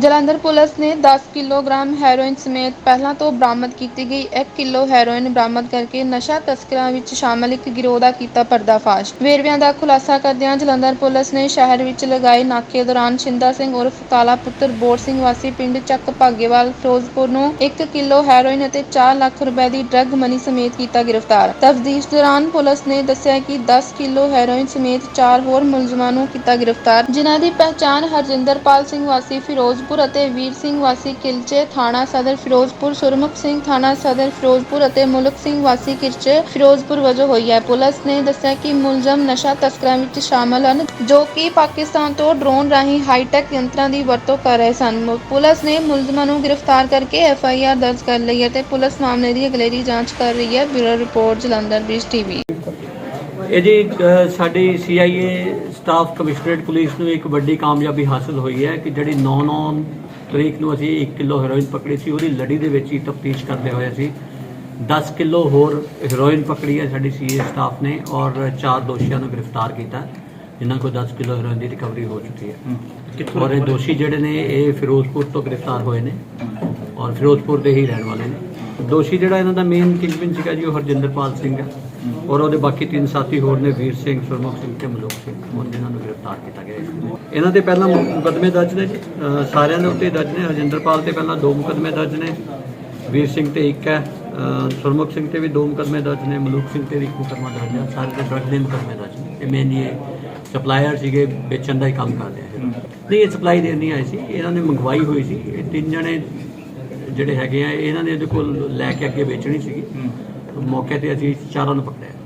Jalandhar police ਨੇ 10 kilogram heroin ਸਮੇਤ ਪਹਿਲਾਂ ਤੋਂ ਬਰਾਮਦ ਕੀਤੀ ਗਈ। 1 ਕਿਲੋ ਹੈਰੋਇਨ ਬਰਾਮਦ ਕਰਕੇ ਨਸ਼ਾ ਤਸਕਰਾਂ ਵਿੱਚ ਸ਼ਾਮਲ ਇੱਕ ਗਿਰੋਹ ਦਾ ਕੀਤਾ ਪਰਦਾਫਾਸ਼। ਵੇਰਵਿਆਂ ਦਾ ਖੁਲਾਸਾ ਕਰਦਿਆਂ ਜਲੰਧਰ ਪੁਲਿਸ ਨੇ ਸ਼ਹਿਰ ਵਿੱਚ ਲਗਾਏ ਨਾਕੇ ਦੌਰਾਨ ਸ਼ਿੰਦਾ ਸਿੰਘ ਉਰਫ ਕਾਲਾ ਪੁੱਤਰ ਬੋੜ ਸਿੰਘ ਵਾਸੀ ਪਿੰਡ ਚੱਕ ਭਾਗੇਵਾਲ, ਫਿਰੋਜ਼ਪੁਰ ਨੂੰ 1 ਕਿਲੋ ਹੈਰੋਇਨ ਅਤੇ 4 ਲੱਖ ਰੁਪਏ ਦੀ ਡਰੱਗ ਮਨੀ ਸਮੇਤ ਕੀਤਾ ਗ੍ਰਿਫਤਾਰ। ਤਫਦੀਸ਼ ਦੌਰਾਨ ਪੁਲਿਸ ਨੇ ਦੱਸਿਆ ਕਿ 10 ਕਿਲੋ ਹੈਰੋਇਨ ਸਮੇਤ 4 ਹੋਰ ਮੁਲਜ਼ਮਾਂ ਨੂੰ ਕੀਤਾ ਗ੍ਰਿਫਤਾਰ, ਜਿਨ੍ਹਾਂ ਦੀ ਪਹਿਚਾਣ ਹਰਜਿੰਦਰਪਾਲ ਸਿੰਘ ਵਾਸੀ ਫਿਰੋਜ਼ ਫਿਰੋਜ਼ਪੁਰ ਅਤੇ ਵੀਰ ਸਿੰਘ ਵਾਸੀ ਕਿਲਚੇ, ਥਾਣਾ ਸਦਰ ਫਿਰੋਜ਼ਪੁਰ, ਸੁਰਮੁਖ ਸਿੰਘ ਥਾਣਾ ਸਦਰ ਫਿਰੋਜ਼ਪੁਰ ਅਤੇ ਮੁਲਕ ਸਿੰਘ ਵਾਸੀ ਕਿਰਚੇ ਫਿਰੋਜ਼ਪੁਰ ਵਜੋਂ ਹੋਈ ਹੈ। ਪੁਲਿਸ ਨੇ ਦੱਸਿਆ ਕਿ ਮੁਲਜ਼ਮ ਨਸ਼ਾ ਤਸਕਰਾਂ ਵਿੱਚ ਸ਼ਾਮਲ ਹਨ, ਜੋ ਕਿ ਪਾਕਿਸਤਾਨ ਤੋਂ ਡਰੋਨ ਰਾਹੀਂ ਹਾਈਟੈਕ ਯੰਤਰਾਂ ਦੀ ਵਰਤੋਂ ਕਰ ਰਹੇ ਸਨ। ਪੁਲਿਸ ਨੇ ਮੁਲਜ਼ਮਾਂ ਨੂੰ ਗ੍ਰਿਫਤਾਰ ਕਰਕੇ ਐਫ ਆਈ ਆਰ ਦਰਜ ਕਰ ਲਈ ਹੈ ਤੇ ਪੁਲਿਸ ਮਾਮਲੇ ਦੀ ਅਗਲੇਰੀ ਜਾਂਚ ਕਰ ਰਹੀ ਹੈ। Bureau report, Jalandhar, Brij TV. ਇਹ ਜੀ ਸਾਡੀ ਸੀਆਈਏ ਸਟਾਫ ਕਮਿਸ਼ਨਰੇਟ ਪੁਲਿਸ ਨੂੰ ਇੱਕ ਵੱਡੀ ਕਾਮਯਾਬੀ ਹਾਸਲ ਹੋਈ ਹੈ ਕਿ ਜਿਹੜੀ 9-9 ਤਰੀਕ ਨੂੰ ਅਸੀਂ 1 ਕਿਲੋ ਹੈਰੋਇਨ ਪਕੜੀ ਸੀ ਉਹਦੀ ਲੜੀ ਦੇ ਵਿੱਚ ਹੀ ਤਫਤੀਸ਼ ਕਰਦੇ ਹੋਏ ਅਸੀਂ 10 ਕਿਲੋ ਹੋਰ ਹੈਰੋਇਨ ਪਕੜੀ ਹੈ ਸਾਡੀ ਸੀਏ ਸਟਾਫ ਨੇ ਔਰ ਚਾਰ ਦੋਸ਼ੀਆਂ ਨੂੰ ਗ੍ਰਿਫਤਾਰ ਕੀਤਾ ਜਿਨ੍ਹਾਂ ਕੋਲ 10 ਕਿਲੋ ਹੈਰੋਇਨ ਦੀ ਰਿਕਵਰੀ ਹੋ ਚੁੱਕੀ ਹੈ। ਔਰ ਇਹ ਦੋਸ਼ੀ ਜਿਹੜੇ ਨੇ ਇਹ ਫਿਰੋਜ਼ਪੁਰ ਤੋਂ ਗ੍ਰਿਫਤਾਰ ਹੋਏ ਨੇ ਔਰ ਫਿਰੋਜ਼ਪੁਰ ਦੇ ਹੀ ਰਹਿਣ ਵਾਲੇ ਨੇ। ਦੋਸ਼ੀ ਜਿਹੜਾ ਇਹਨਾਂ ਦਾ ਮੇਨ ਕਿੰਗਪਿਨ ਸੀਗਾ ਜੀ ਉਹ ਹਰਜਿੰਦਰਪਾਲ ਸਿੰਘ ਹੈ। ਔਰ ਉਹਦੇ ਬਾਕੀ ਤਿੰਨ ਸਾਥੀ ਹੋਰ ਨੇ ਵੀਰ ਸਿੰਘ ਸੁਰਮੁਖ ਸਿੰਘ ਤੇ ਮਲੋਕ ਸਿੰਘ। ਉਹ ਜਿਨ੍ਹਾਂ ਨੂੰ ਗ੍ਰਿਫਤਾਰ ਕੀਤਾ ਗਿਆ ਇਹਨਾਂ ਦੇ ਪਹਿਲਾਂ ਮੁਕਦਮੇ ਦਰਜ ਨੇ ਜੀ। ਸਾਰਿਆਂ ਦੇ ਉੱਤੇ ਦਰਜ ਨੇ। ਹਰਜਿੰਦਰਪਾਲ ਤੇ ਪਹਿਲਾਂ ਦੋ ਮੁਕਦਮੇ ਦਰਜ ਨੇ। ਵੀਰ ਸਿੰਘ ਤੇ ਇੱਕ ਹੈ। ਸੁਰਮੁਖ ਸਿੰਘ ਤੇ ਵੀ ਦੋ ਮੁਕਦਮੇ ਦਰਜ ਨੇ। ਮਲੂਕ ਸਿੰਘ ਤੇ ਵੀ ਇੱਕ ਮੁਕਦਮਾ ਦਰਜ ਹੈ। ਸਾਰੇ ਦੇ ਡਰਗ ਦੇ ਮੁਕਦਮੇ ਦਰਜ ਨੇ। ਇਹ ਮੇਨ ਇਹ ਸਪਲਾਇਰ ਸੀਗੇ, ਵੇਚਣ ਦਾ ਹੀ ਕੰਮ ਕਰਦੇ ਆ। ਨਹੀਂ, ਇਹ ਸਪਲਾਈ ਦੇਣ ਨਹੀਂ ਆਏ ਸੀ। ਇਹਨਾਂ ਨੇ ਮੰਗਵਾਈ ਹੋਈ ਸੀ। ਇਹ ਤਿੰਨ ਜਣੇ ਜਿਹੜੇ ਹੈਗੇ ਆ, ਇਹਨਾਂ ਨੇ ਇਹਦੇ ਕੋਲ ਲੈ ਕੇ ਅੱਗੇ ਵੇਚਣੀ ਸੀਗੀ। ਮੌਕੇ ਤੇ ਅਸੀਂ ਚਾਰਾਂ ਨੂੰ ਪਕੜਿਆ।